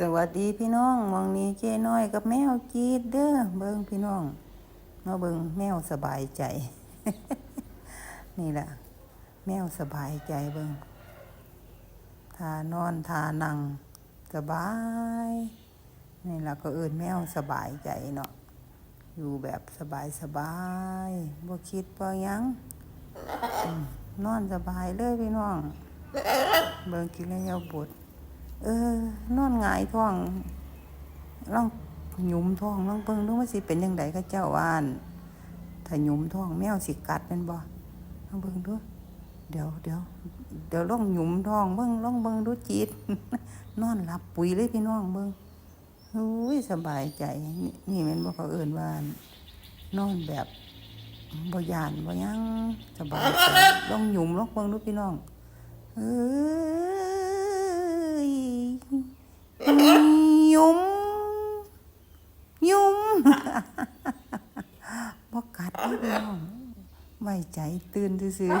สวัสดีพี่น้องมองนี้เจ้น้อยกับแมวจีดเด้อเบิ่งพี่น้องมาเบิ่งแมวสบายใจ นี่แหละแมวสบายใจเบิ่งทานอนทานั่งสบาย นี่แหละก็เอินแมวสบายใจเนาะอยู่แบบสบายสบายบ่คิดบ่ยังนอนสบายเลยพี่น้อง เบิ่งกินแล้วบด เออ นอนหงายท้องลองหยุมท้องลองเบิ่งดูว่าสิเป็นจังไดก็เจ้าว่านถ้าหยุมท้องแมวสิกัดแม่นบ่ลองเบิ่งดูเดี๋ยวเดี๋ยวเดี๋ยวลองหยุมท้องเบิ่งลองเบิ่งดูจิต นอนหลับปุ๋ยเลยพี่น้องเบิ่งอุ้ยสบายใจ นี่นี่ม่นบ่เขาเอิ้นว่านอนแบบบ่ยานบ่ยังสบายใจลองหยุมลองเบิ่งดูพี่น้อง ยุ้มยุ้มบ่กัดเด้อพี่น้องไว้ใจตื่นซื่อ